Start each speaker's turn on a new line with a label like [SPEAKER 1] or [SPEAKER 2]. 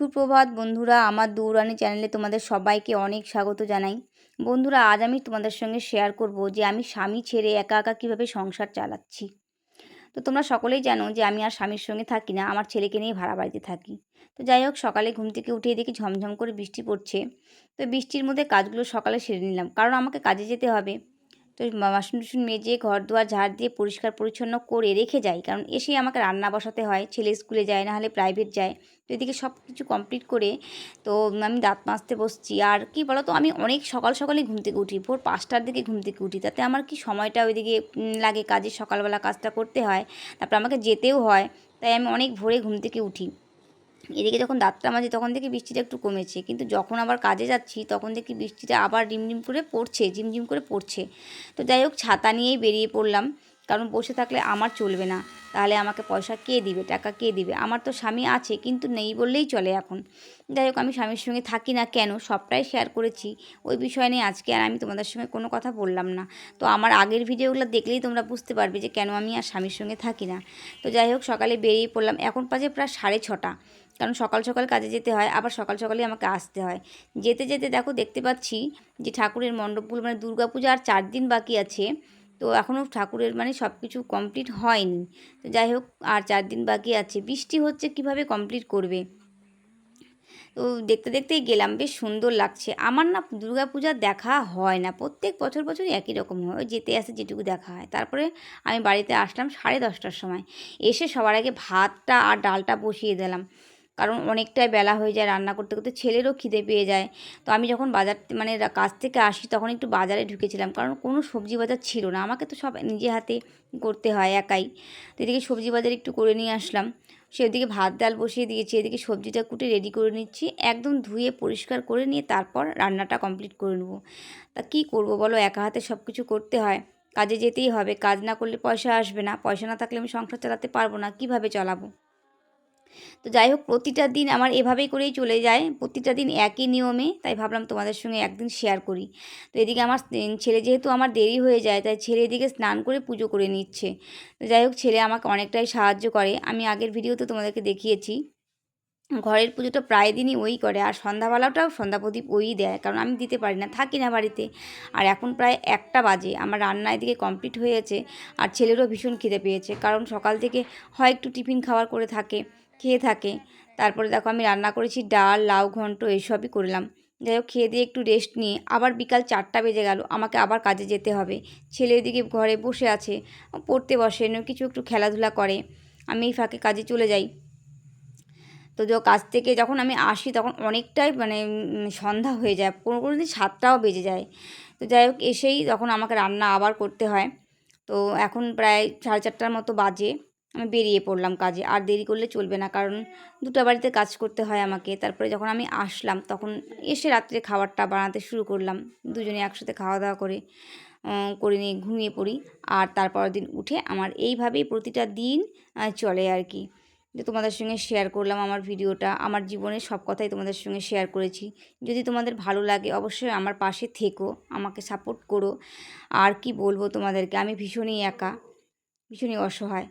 [SPEAKER 1] সুপ্রভাত বন্ধুরা, আমার দৌড়ানি চ্যানেলে তোমাদের সবাইকে অনেক স্বাগত জানাই। বন্ধুরা, আজ আমি তোমাদের সঙ্গে শেয়ার করব যে আমি স্বামী ছেড়ে একা একা কীভাবে সংসার চালাচ্ছি। তো তোমরা সকলেই জানো যে আমি আর স্বামীর সঙ্গে থাকি না, আমার ছেলেকে নিয়ে ভাড়া বাড়িতে থাকি। তো যাই হোক, সকালে ঘুম থেকে উঠে দেখি ঝমঝম করে বৃষ্টি পড়ছে। তো বৃষ্টির মধ্যে কাজগুলো সকালে সেরে নিলাম, কারণ আমাকে কাজে যেতে হবে। তো বাসন টুসন মেজে ঘর দুয়ার ঝাড় দিয়ে পরিষ্কার পরিচ্ছন্ন করে রেখে যাই কারণ এসেই আমাকে রান্না বসাতে হয়, ছেলে স্কুলে যায়, না হলে প্রাইভেট যায়। তো এদিকে সব কিছু কমপ্লিট করে তো আমি দাঁত মাজতে বসছি। আর কি বলো তো আমি অনেক সকাল সকালেই ঘুম থেকে উঠি, ভোর পাঁচটার দিকে ঘুম থেকে উঠি। তাতে আমার কি সময়টা ওইদিকে লাগে কাজে সকালবেলা কাজটা করতে হয়, তারপর আমাকে যেতেও হয়, তাই আমি অনেক ভোরে ঘুম থেকে উঠি। এদিকে যখন দাঁতটা মাঝে তখন দেখি বৃষ্টিটা একটু কমেছে। কিন্তু যখন আবার কাজে যাচ্ছি তখন দেখি বৃষ্টিটা আবার রিমঝিম করে পড়ছে, ঝিমঝিম করে পড়ছে। তো যাই হোক, ছাতা নিয়েই বেরিয়ে পড়লাম। কারণ বসে থাকলে আমার চলবে না। তাহলে আমাকে পয়সা কে দিবে? টাকা কে দিবে? আমার তো স্বামী আছে, কিন্তু নেই বললেই চলে এখন। যাই হোক, আমি স্বামীর সঙ্গে থাকি না কেন, সবটাই শেয়ার করেছি। ওই বিষয় নিয়ে আজকে আর আমি তোমাদের সঙ্গে কোনো কথা বললাম না। তো আমার আগের ভিডিওগুলো দেখলেই তোমরা বুঝতে পারবে যে কেন আমি আর স্বামীর সঙ্গে থাকি না। তো যাই হোক, সকালে বেরিয়ে পড়লাম। এখন পাজে প্রায় সাড়ে ছটা। কারণ সকাল সকাল কাজে যেতে হয়, আবার সকাল সকালে আমাকে আসতে হয়। যেতে যেতে দেখো দেখতে পাচ্ছি যে ঠাকুরের মণ্ডপগুলো মানে দুর্গাপূজা আর চার দিন বাকি আছে। তো এখনও ঠাকুরের মানে সব কিছু কমপ্লিট হয়নি। তো যাই হোক, আর চার দিন বাকি আছে। বৃষ্টি হচ্ছে কীভাবে কমপ্লিট করবে? তো দেখতে দেখতেই গেলাম, বেশ সুন্দর লাগছে। আমার না দুর্গা পূজা দেখা হয় না। প্রত্যেক বছর বছর একই রকম হয়। যেতে আসে যেটুকু দেখা হয়। তারপরে আমি বাড়িতে আসলাম সাড়ে দশটার সময়। এসে সবার আগে ভাতটা আর ডালটা বসিয়ে দিলাম। কারণ অনেকটাই বেলা হয়ে যায় রান্না করতে করতে ছেলেরও খিদে পেয়ে যায়। তো আমি যখন বাজার মানে কাজ থেকে আসি তখন একটু বাজারে ঢুকেছিলাম কারণ কোনো সবজি বাজার ছিল না। আমাকে তো সব নিজে হাতে করতে হয় একাই। তো এদিকে সবজি বাজার একটু করে নিয়ে আসলাম। সেদিকে ভাত, ডাল বসিয়ে দিয়েছি। এদিকে সবজিটা কুটে রেডি করে নিচ্ছি। একদম ধুয়ে পরিষ্কার করে নিয়ে তারপর রান্নাটা কমপ্লিট করে নেব। তা কী করব বলো? একা হাতে সব কিছু করতে হয়। কাজে যেতেই হবে। কাজ না করলে পয়সা আসবে না। পয়সা না থাকলে আমি সংসার চালাতে পারব না। কীভাবে চালাবো? তো যাই হোক প্রতিটা দিন আমার এভাবেই করেই চলে যায়। প্রতিটা দিন একই নিয়মে, তাই ভাবলাম তোমাদের সঙ্গে একদিন শেয়ার করি। তো এদিকে আমার ছেলে যেহেতু আমার দেরি হয়ে যায়, তাই ছেলে এদিকে স্নান করে পুজো করে নিচ্ছে। তো যাই হোক ছেলে আমাকে অনেকটাই সাহায্য করে। আমি আগের ভিডিওতে তোমাদেরকে দেখিয়েছি। ঘরের পুজোটা প্রায় দিনই ওই করে, আর সন্ধ্যাবেলাটাও সন্ধ্যা প্রদীপ ওই দেয়, কারণ আমি দিতে পারি না, থাকি না বাড়িতে। আর এখন প্রায় একটা বাজে, আমার রান্না এদিকে কমপ্লিট হয়েছে আর ছেলেরও ভীষণ খিদে পেয়েছে। কারণ সকাল থেকে হয় একটু টিফিন খাবার করে থাকে। খেয়ে থাকে। তারপরে দেখো আমি রান্না করেছি ডাল, লাউ, ঘন্ট এইসবই করলাম। যাই হোক, খেয়ে দিয়ে একটু রেস্ট নিয়ে আবার বিকাল চারটা বেজে গেল, আমাকে আবার কাজে যেতে হবে। ছেলে এদিকে ঘরে বসে আছে, পড়তে বসে কিছু একটু খেলাধুলা করে। আমি এই ফাঁকে কাজে চলে যাই। তো কাজ থেকে যখন আমি আসি তখন অনেকটাই মানে সন্ধ্যা হয়ে যায়, কোনো কোনো দিন সাতটাও বেজে যায়। তো যাই হোক, এসেই তখন আমাকে রান্না আবার করতে হয়। তো এখন প্রায় সাড়ে চারটার মতো বাজে। আমি বেরিয়ে পড়লাম কাজে। আর দেরি করলে চলবে না, কারণ দুটো বাড়িতে কাজ করতে হয় আমাকে। তারপরে যখন আমি আসলাম, তখন এসে রাত্রে খাবারটা বানাতে শুরু করলাম। দুজনে একসাথে খাওয়া দাওয়া করে করে নিয়ে ঘুমিয়ে পড়ি। আর তারপরের দিন উঠে আমার এইভাবেই প্রতিটা দিন চলে আর কি। যে তোমাদের সঙ্গে শেয়ার করলাম আমার ভিডিওটা, আমার জীবনের সব কথাই তোমাদের সঙ্গে শেয়ার করেছি। যদি তোমাদের ভালো লাগে, অবশ্যই আমার পাশে থেকো, আমাকে সাপোর্ট করো। আর কি বলব তোমাদেরকে, আমি ভীষণই একা, ভীষণই অসহায়।